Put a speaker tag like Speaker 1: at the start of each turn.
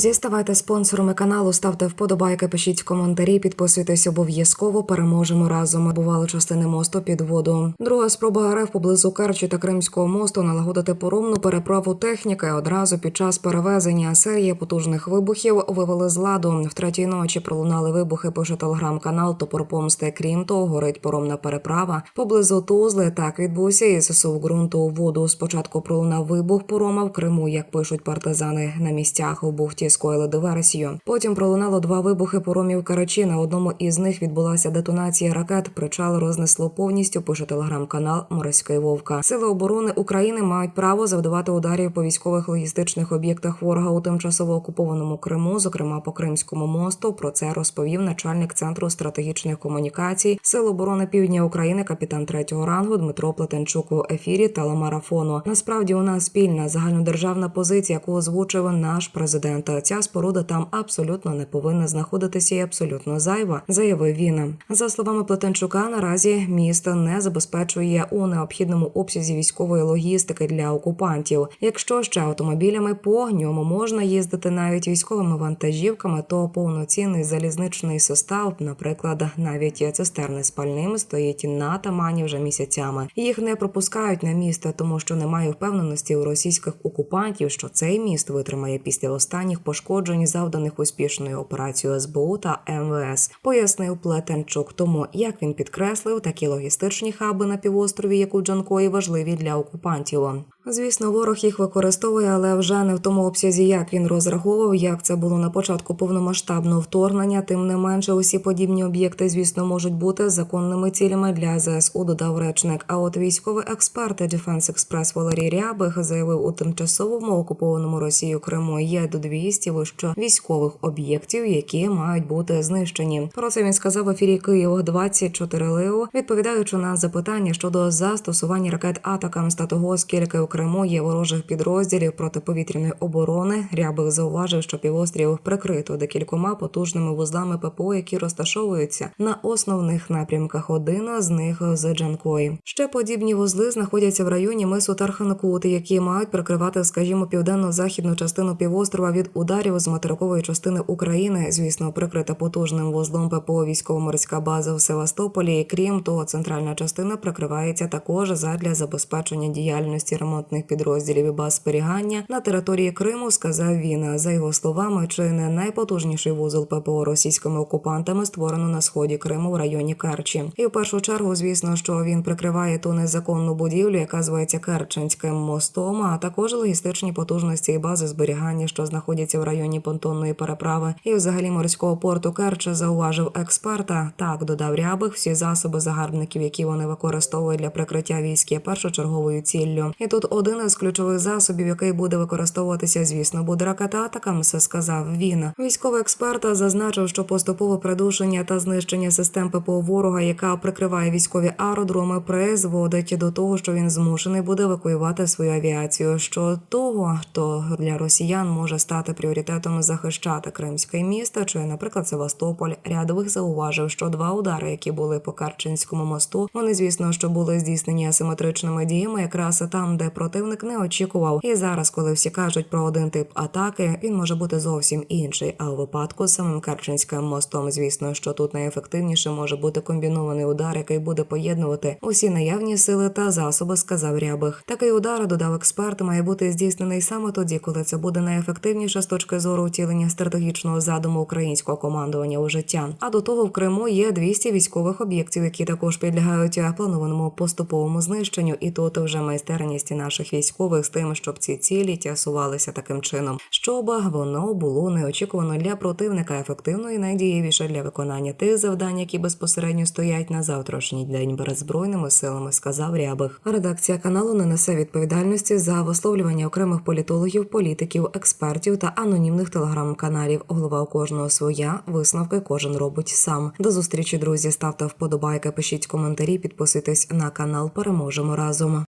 Speaker 1: Друзі, ставайте спонсорами каналу, ставте вподобайки, пишіть коментарі, підписуйтесь обов'язково. Переможемо разом. Бували частини мосту під воду. Друга спроба РФ поблизу Керчі та Кримського мосту налагодити поромну переправу техніки. Одразу під час перевезення серії потужних вибухів вивели з ладу. В третій ночі пролунали вибухи. Пише телеграм-канал Топор Помсти. Крім того, горить поромна переправа. Поблизу Тузли так відбувся і зсув ґрунту у воду. Спочатку пролунав вибух порома в Криму, як пишуть партизани на місцях у бухті скоїли диверсію. Потім пролунало два вибухи поромів Карачі. На одному із них відбулася детонація ракет. Причал рознесло повністю. Пише телеграм-канал Морський Вовка. Сили оборони України мають право завдавати ударів по військових логістичних об'єктах ворога у тимчасово окупованому Криму, зокрема по Кримському мосту. Про це розповів начальник центру стратегічних комунікацій Сил оборони Півдня України, капітан третього рангу Дмитро Плетенчук у ефірі телемарафону. Насправді у нас спільна загальнодержавна позиція, яку озвучив наш президент. Ця споруда там абсолютно не повинна знаходитися і абсолютно зайва, заявив він. За словами Плетенчука, наразі місто не забезпечує у необхідному обсязі військової логістики для окупантів. Якщо ще автомобілями по ньому можна їздити навіть військовими вантажівками, то повноцінний залізничний состав, наприклад, навіть цистерни з пальним стоїть на тамані вже місяцями. Їх не пропускають на місто, тому що немає впевненості у російських окупантів, що цей міст витримає після останніх пошкоджень, завданих успішною операцією СБУ та МВС, пояснив Плетенчук. Тому як він підкреслив, такі логістичні хаби на півострові, як у Джанкої, важливі для окупантів. Звісно, ворог їх використовує, але вже не в тому обсязі, як він розраховував, як це було на початку повномасштабного вторгнення. Тим не менше, усі подібні об'єкти, звісно, можуть бути законними цілями для ЗСУ. Додав речник. А от військовий експерт Defense Express Валерій Рябих заявив у тимчасовому окупованому Росією Криму є до 200 вище військових об'єктів, які мають бути знищені. Про це він сказав в ефірі Київ 24 Лео, відповідаючи на запитання щодо застосування ракет атакам та того, скільки Криму є ворожих підрозділів протиповітряної оборони. Рябих зауважив, що півострів прикрито декількома потужними вузлами ППО, які розташовуються на основних напрямках. Один з них з Джанкої. Ще подібні вузли знаходяться в районі мису Тарханкут, які мають прикривати, скажімо, південно-західну частину півострова від ударів з материкової частини України. Звісно, прикрита потужним вузлом ППО військово-морська база в Севастополі. Крім того, центральна частина прикривається також задля забезпечення діяльності ремонтних підрозділів і баз зберігання на території Криму. Сказав він. За його словами, чи не найпотужніший вузол ППО російськими окупантами створено на сході Криму в районі Керчі. І в першу чергу, звісно, що він прикриває ту незаконну будівлю, яка зветься Керченським мостом, а також логістичні потужності і бази зберігання, що знаходяться в районі понтонної переправи, і взагалі морського порту Керча, зауважив експерта. Так додав рябих всі засоби загарбників, які вони використовують для прикриття військ, є першочерговою ціллю. І тут один із ключових засобів, який буде використовуватися, звісно, буде ракета атакам, сказав він. Військовий експерт зазначив, що поступове придушення та знищення систем ППО ворога, яка прикриває військові аеродроми, призводить до того, що він змушений буде евакуювати свою авіацію. Що того, хто для росіян може стати пріоритетом захищати кримське місто, чи, наприклад, Севастополь. Рядових зауважив, що два удари, які були по Карчинському мосту, вони, звісно, що були здійснені асиметричними діями, якраз там, де противник не очікував. І зараз, коли всі кажуть про один тип атаки, він може бути зовсім інший. А у випадку з самим Керченським мостом, звісно, що тут найефективніше може бути комбінований удар, який буде поєднувати усі наявні сили та засоби, сказав Рябих. Такий удар додав експерт, має бути здійснений саме тоді, коли це буде найефективніше з точки зору втілення стратегічного задуму українського командування у життя. А до того в Криму є 200 військових об'єктів, які також підлягають планованому поступовому знищенню. І тут вже майстерність наших військових з тим, щоб ці цілі тясувалися таким чином, щоб воно було неочікувано для противника ефективно і найдієвіше для виконання тих завдань, які безпосередньо стоять на завтрашній день перед збройними силами, сказав Рябих. Редакція каналу не несе відповідальності за висловлювання окремих політологів, політиків, експертів та анонімних телеграм-каналів. Голова у кожного своя висновки кожен робить сам. До зустрічі, друзі. Ставте вподобайки, пишіть коментарі, підписуйтесь на канал. Переможемо разом.